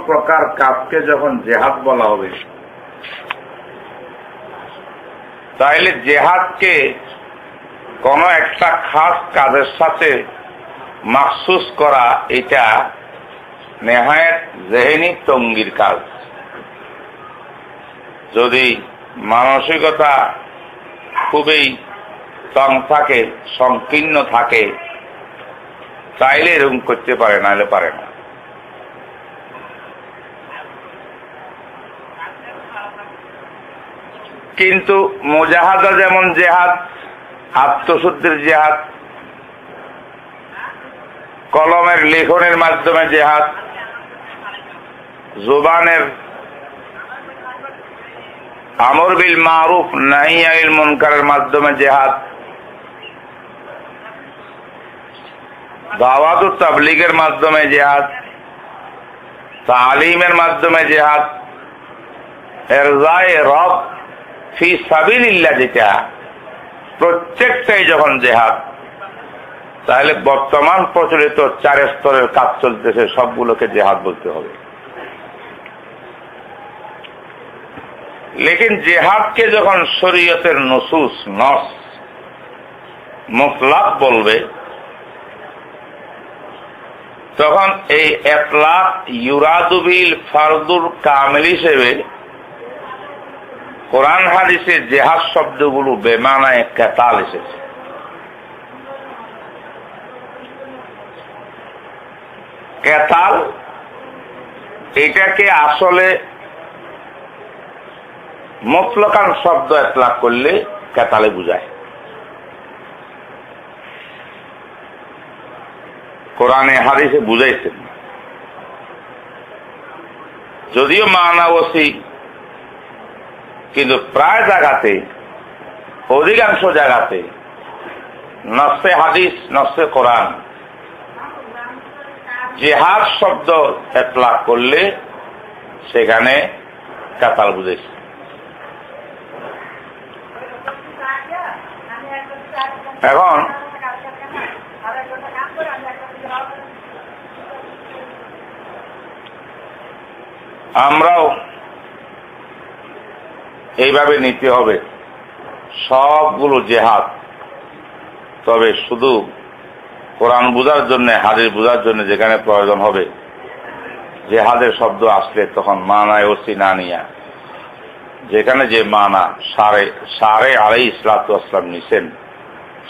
প্রকার কাজকে যখন জেহাদ বলা হবে তাইলে জেহাদকে কোন একটা খাস কাজের সাথে মাকসুস করা এটা নেহায়ত জেহেনি তঙ্গির কাজ। যদি মানসিকতা খুবই তং থাকে, সংকীর্ণ থাকে, তাইলে এরকম করতে পারে, নাহলে পারে না। কিন্তু মোজাহাদা যেমন জেহাদ, আত্মশুদ্ধির জেহাদ, কলমের লেখনের মাধ্যমে জেহাদ, জোবানের আমর বিল মারুফ নাই আইল মনকারের মাধ্যমে জেহাদ দাওয়াত তাবলিগের মাধ্যমে জেহাদ, তালিমের মাধ্যমে জেহাদ, এরজায় রব ফি সাবিলিল্লাহ যেটা, প্রত্যেকটাই যখন জেহাদ, তাহলে বর্তমান প্রচলিত চার স্তরের কাজ চলতেছে, সবগুলোকে জেহাদ বলতে হবে। লেকিন জেহাদকে যখন শরীয়তের নসুস, নস মুতলাক বলবে, তখন এই এতলাক ইউরাদুবিল ফারদুর কামিল হিসেবে কোরআন হাদিসে জেহাদ শব্দগুলো বেমানায় কেতাল এসেছে। কেতাল, এটাকে আসলে মতলকান শব্দ এতলাক করলে কেতালে বুঝায়। কোরআনে হাদিসে বুঝাইছেন যদিও মানাবসী কিন্তু প্রায় জায়গাতে, অধিকাংশ জায়গাতে নসে হাদিস নসে কোরআন, জেহাদ শব্দ এতলাক করলে সেখানে কাতাল বুঝেছে। এখন, আমরাও এইভাবে নিতে হবে। সবগুলো জেহাদ। তবে শুধু কোরআন বোঝার জন্য, হাদিস বোঝার জন্য যেখানে প্রয়োজন হবে, জেহাদের শব্দ আসলে তখন মানায় ওসি না নিয়া যেখানে যে মানা, সারে সারে আড়াই ইসলাতাম নিছেন,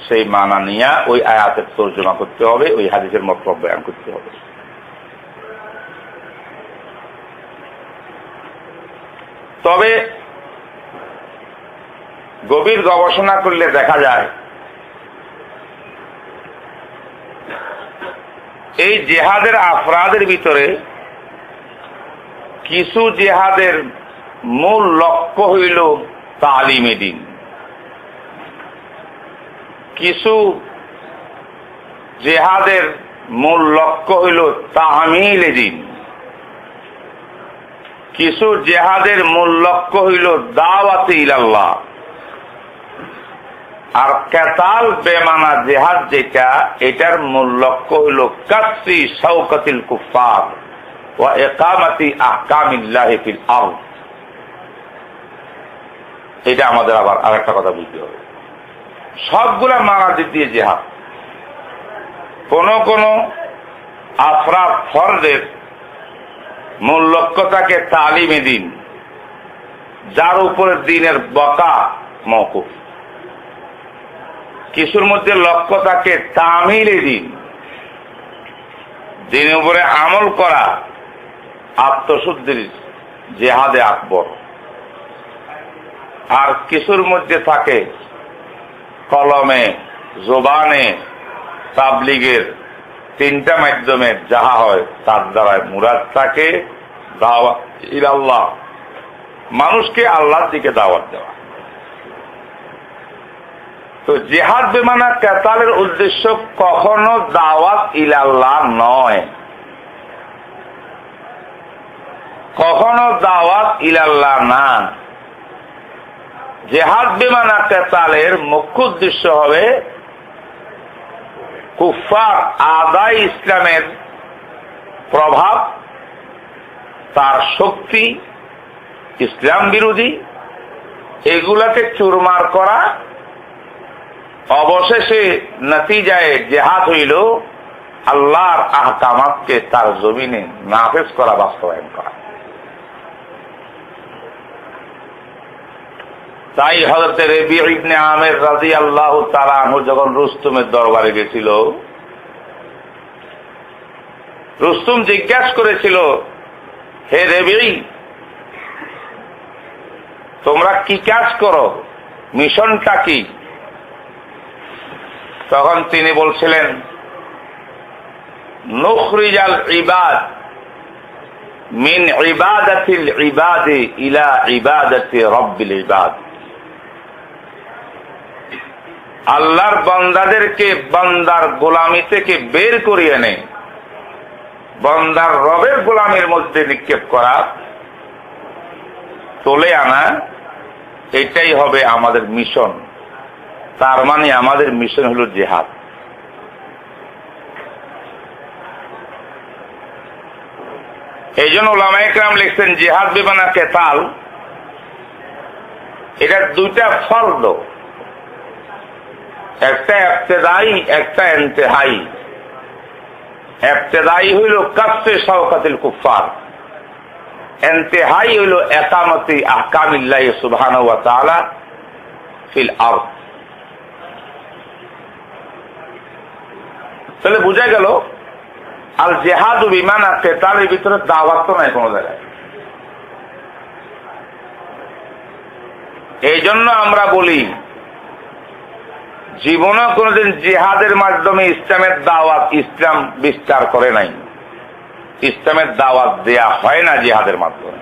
সেই মানা নিয়া ওই আয়াতের তর্জমা করতে হবে, ওই হাদিসের মতলব বয়ান করতে হবে। তবে গভীর গবেষণা করলে দেখা যায়, এই জেহাদের আফরাদের ভিতরে কিছু জেহাদের মূল লক্ষ্য হইল তালিমে দিন। কিছু জেহাদের মূল লক্ষ্য হইল তাহমিল দিন। কিছু জেহাদের মূল লক্ষ্য হইল দাওয়াতে ইলাল্লাহ। আর কেতাল বেমানা জেহাদ যেটা, এটার মূল লক্ষ্য হইল কাসি শৌকতিল কুফার ও একামতি আহকামিল্লাহি ফিল আরদ। এটা আমাদের আবার আরেকটা কথা বুঝতে হবে। সবগুলা মানা দিয়ে জেহাদ। কোন কোন আফরাদ ফরদের মূল লক্ষ্য থাকে তালিমে দিন, যার উপরে দিনের বকা মৌকুফ কিছুর মধ্যে লক্ষ্য থাকে তামিলে দিন। দিনের উপরে আমল করা আত্মশুদ্ধির জেহাদে আকবর। আর কিছুর মধ্যে থাকে কলমে, জোবানে, তাবলিগের তিনটা মাধ্যমে যাহা হয় তার দ্বারায় মুরাদ থাকে ইলাল্লাহ। মানুষকে আল্লাহর দিকে দাওয়াত দেওয়া। তো জেহাদ বেমানা কেতালের উদ্দেশ্য কখনো দাওয়াত ইলাল্লাহ নয়। কখনো দাওয়াত ইলাল্লাহ না। জেহাদ বেমানা কেতালের মুখ্য উদ্দেশ্য হবে কুফার আদায় ইসলামের প্রভাব, তার শক্তি, ইসলাম বিরোধী, এগুলাকে চুরমার করা অবশেষে নতিজায় জেহাদ হইল, আল্লাহর আহকামাতকে তার জমিনে নাফেজ করা, বাস্তবায়ন করা। তাই হজরতের রেবি ইবনে আমের রাজি আল্লাহ তারা যখন রুস্তুমের দরবারে গেছিল, রুস্তুম জিজ্ঞাসা করেছিল, হে রেবি, তোমরা কি কাজ করো? মিশনটা কি? তখন তিনি বলছিলেন, নুখরিজাল ইবাদ মিন ইবাদাতিল ইবাদে ইলা ইবাদাতি রব্বিল ইবাদ। আল্লাহর বান্দাদেরকে বান্দার গোলামি থেকে বের করিয়ে নেয় বন্দার রবের গোলামের মধ্যে নিক্ষেপ করা, তোলে আনা, এটাই হবে আমাদের মিশন। তার মানে আমাদের মিশন হলো জেহাদ। এই জন্য ওলামাইকরাম লিখছেন, জেহাদ বিমানা কেতাল, এটা দুইটা ফর্দ। একটা এফতেদাই একটা এন্তেহাই এফতেদাই হইল কাস্তে শওকাতিল কুফার এন্তেহাই হইল একামতি আহকামিল্লাহ তাআলা ফিল আরদ। তাহলে বোঝা গেল, আল জেহাদ বিমান আছে তার এই ভিতরে দাওয়াত নাই কোনো জায়গায়। এই জন্য আমরা বলি জীবনে কোনোদিন জেহাদের মাধ্যমে ইসলামের দাওয়াত, ইসলাম বিস্তার করে নাই। ইসলামের দাওয়াত দেয়া হয় না জেহাদের মাধ্যমে।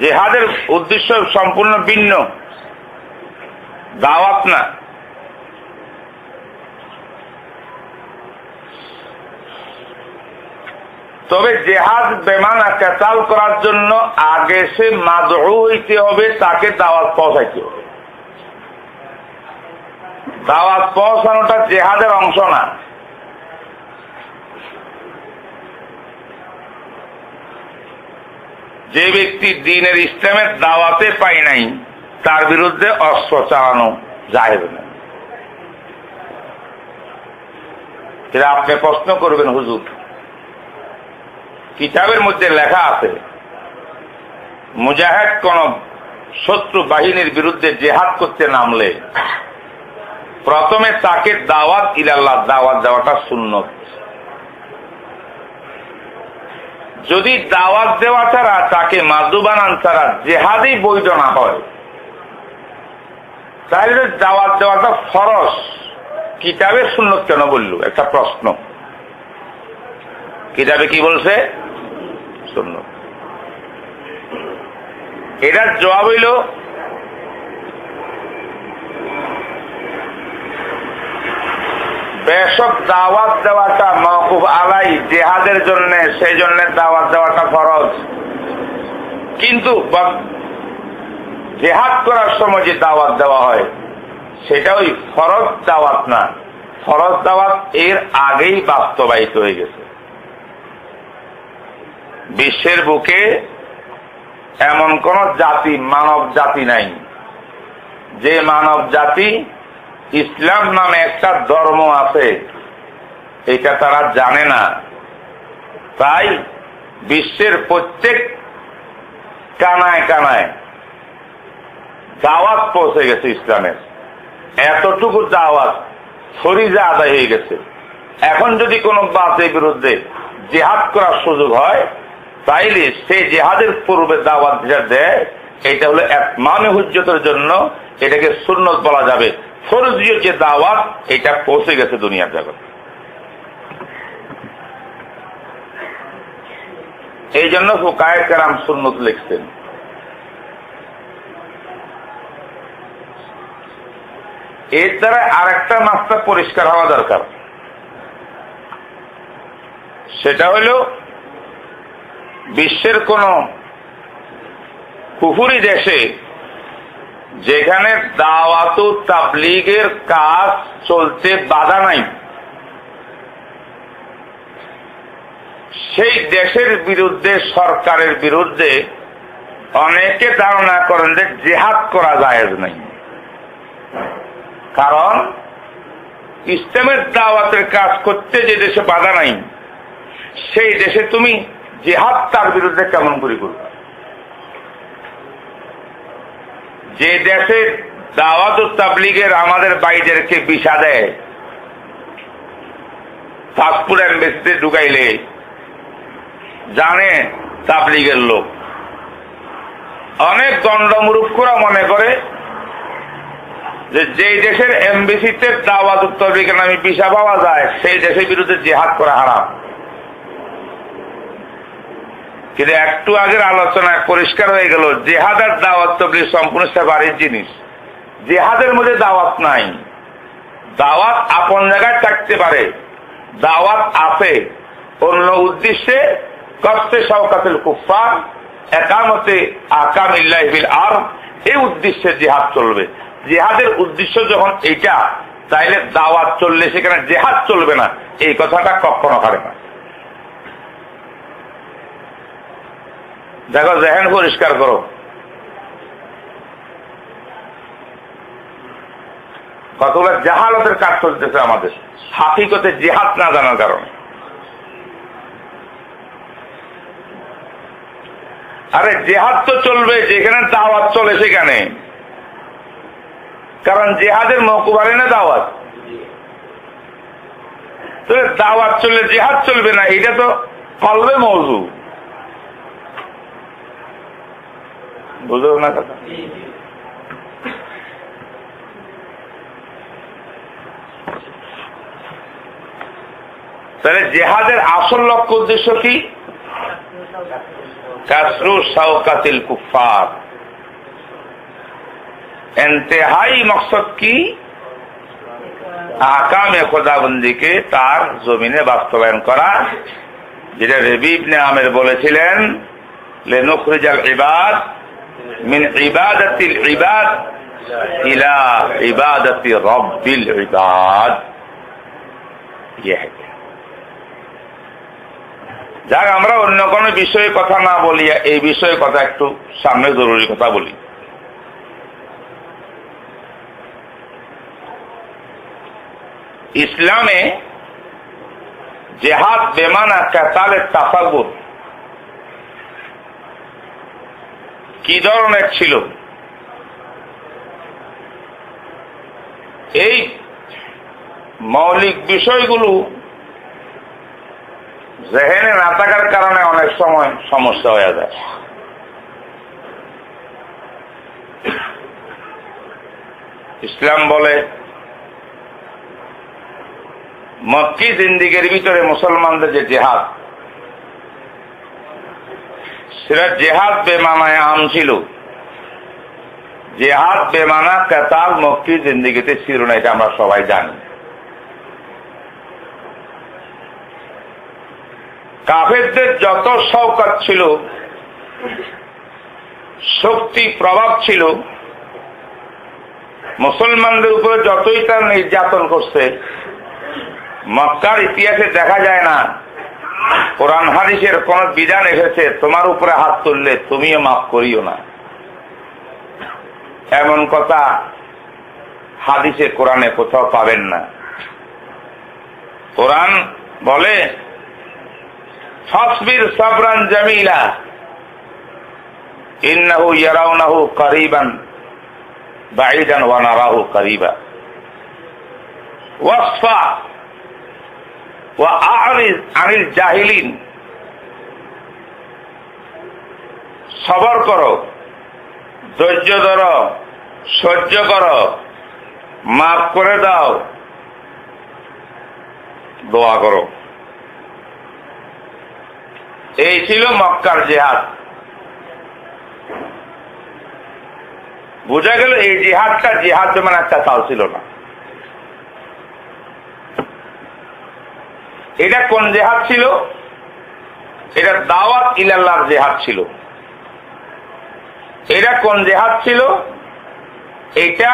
জেহাদের উদ্দেশ্য সম্পূর্ণ ভিন্ন। দাওয়াত না। তবে জেহাদ বেমানা কেতাল করার জন্য আগে সে মাদহু হইতে হবে, তাকে দাওয়াত পৌঁছাইতে হবে। দাওয়াত পৌঁছানোটা জেহাদের অংশ না। যে ব্যক্তি দিনের ইসলামের দাওয়াতে পাই নাই, তার বিরুদ্ধে অস্ত্র চালানো যায় না। আপনি প্রশ্ন করবেন, হুজুর। কিতাবের মধ্যে লেখা আছে, মুজাহেদ কোন শত্রু বাহিনীর বিরুদ্ধে জেহাদ করতে নামলে, প্রথমে তাকে দাওয়াত, ইলাল্লাহ দাওয়াত দেওয়াটা শূন্য যদি দাওয়াত দেওয়া ছাড়া তাকে মাদু বানান ছাড়া জেহাদই বৈধ না হয়, তাহলে দাওয়াত দেওয়াটা ফরস কিতাবের শূন্য কেন বলল? একটা প্রশ্ন। কিতাবে কি বলছে? শূন্য। এটার জবাব হইল বেশক দাওয়াত দেওয়াটা মহকুব আলাই জেহাদের জন্য, সেই জন্য দাওয়াত দেওয়াটা ফরজ। কিন্তু জেহাদ করার সময় যে দাওয়াত দেওয়া হয়, সেটা ওই ফরজ দাওয়াত না। ফরজ দাওয়াত এর আগেই বাস্তবায়িত হয়ে গেছে। বিশ্বের বুকে এমন কোন জাতি, মানব জাতি নাই। যে মানব জাতি ইসলাম নামে একটা ধর্ম আছে, এটা তারা জানে না। তাই বিশ্বের প্রত্যেক কানায় কানায় দাওয়াত পৌঁছে গেছে ইসলামের। এতটুকু দাওয়াত ফরিজা আদায় হয়ে গেছে। এখন যদি কোনো বাতের বিরুদ্ধে জেহাদ করার সুযোগ হয় তাইলে সে জেহাদের পূর্বে দাওয়াত যেটা দেয় এটা হলো এক মানে হুজ্জতের জন্য এটাকে সুন্নত বলা যাবে। ফরজীয় যে দাওয়াত, এটা পৌঁছে গেছে দুনিয়ার জগৎ এই জন্য ফুকায় সুন্নত লিখছেন এর দ্বারা আর একটা মাস্টার পরিষ্কার হওয়া দরকার। সেটা হইল বিশ্বের কোন কুহুরি দেশে যেখানে দাওয়াত তাবলিগের কাজ চলতে বাধা নাই, সেই দেশের বিরুদ্ধে, সরকারের বিরুদ্ধে অনেকে ধারণা করেন যে জেহাদ করা যায় নাই। কারণ ইসলামের দাওয়াতের কাজ করতে যে দেশে বাধা নাই, সেই দেশে তুমি জেহাদ তার বিরুদ্ধে কেমন করে করবে? যে দেশে দাওয়াত তাবলিগের আমাদের বাইদেরকে বিষা দেয় পাসপোর্ট এম্বাসিতে ঢুকাইলে জানে তাবলিগের লোক। অনেক গণ্ডমূর্খরা মনে করে যে যেই দেশের এমবিসিতে দাওয়াত উত্তরবিকে নামে বিষা পাওয়া যায়, সেই দেশের বিরুদ্ধে জেহাদ করা হারাম। কিন্তু একটু আগের আলোচনায় পরিষ্কার হয়ে গেল জেহাদ আর দাওয়াত তবলিগ সম্পূর্ণ সেপারেট জিনিস। জেহাদের মধ্যে দাওয়াত নাই। দাওয়াত আপন জায়গায় থাকতে পারে, দাওয়াত আছে। অন্য উদ্দেশ্যে কষ্টে সৌকাতুল কুফার একামতে আকাম ইল্লাহিল আর এই উদ্দেশ্যে জেহাদ চলবে। জেহাদের উদ্দেশ্য যখন এইটা, তাইলে দাওয়াত চললে সেখানে জেহাদ চলবে না। এই কথাটা কখনো পারে না। দেখো জেহেন পরিষ্কার করো। কতগুলো জাহালতের কাজ চলতেছে আমাদের। হাফিকতে জেহাদ না জানার কারণে। আরে জেহাদ তো চলবে, যেখানে দাওয়াত চলে সেখানে। কারণ জেহাদের মহকুবারে না দাওয়াত? দাওয়াত চললে জেহাদ চলবে না এটা তো কলবে মৌজু। বুঝলো না কথা তাহলে জেহাদের আসল লক্ষ্য উদ্দেশ্য কি? কাসরু কুফার এন্তেহাই মকসদ কি? আকামে খোদাবন্দিকে তার জমিনে বাস্তবায়ন করা। যেটা রেবিবনে আমের বলেছিলেন, লেনুখরিজাল ইবাদ মিন ইবাদাতিল ইবাদ ইলা ইবাদাতি রব্বিল ইবাদ। ইয়ে যাক, আমরা অন্য কোনো বিষয়ে কথা না বলি এই বিষয়ে কথা একটু সামনে জরুরি কথা বলি। ইসলামে জেহাদ বেমানা কেতালের তাফাগুর কি ধরনের ছিল? এই মৌলিক বিষয়গুলো জেহেনে না থাকার কারণে অনেক সময় সমস্যা হয়ে যায়। ইসলাম বলে, মক্কি জিন্দিগের ভিতরে মুসলমানদের যে জেহাদ সেটা জেহাদ বেমানায় আম ছিল। জেহাদ বেমানা কেতাল মক্কি জিন্দিগিতে ছিল না, এটা আমরা সবাই জানি। কাফেরদের যত শওকাত ছিল, শক্তি প্রভাব ছিল, মুসলমানদের উপরে যতই তার নির্যাতন করছে, মক্কার ইতিহাসে দেখা যায় না কোরআন হাদিসের কোন বিধান এসেছে, তোমার উপরে হাত তুললে তুমিও মাফ করিও না। এমন কথা হাদিসে, কোরআনে কোথাও পাবেন না। কোরআন বলে, ফসবির সাবরান জামিলা, ইন্নাহু ইয়ারাউনাহু করিবান বাঈদান ওয়া নারাহু করিবা। ওয়াসফা জাহিলিন। সবর করো, ধৈর্য ধরো, সহ্য করো, মাফ করে দাও, দোয়া করো। এই ছিল মক্কার জেহাদ। বোঝা গেল এই জিহাদটা জিহাদ যেমন একটা তাল ছিল না। এটা কোন জেহাদ ছিল? এটা দাওয়াত ইলাল্লাহর জেহাদ ছিল। এটা কোন জেহাদ ছিল? এটা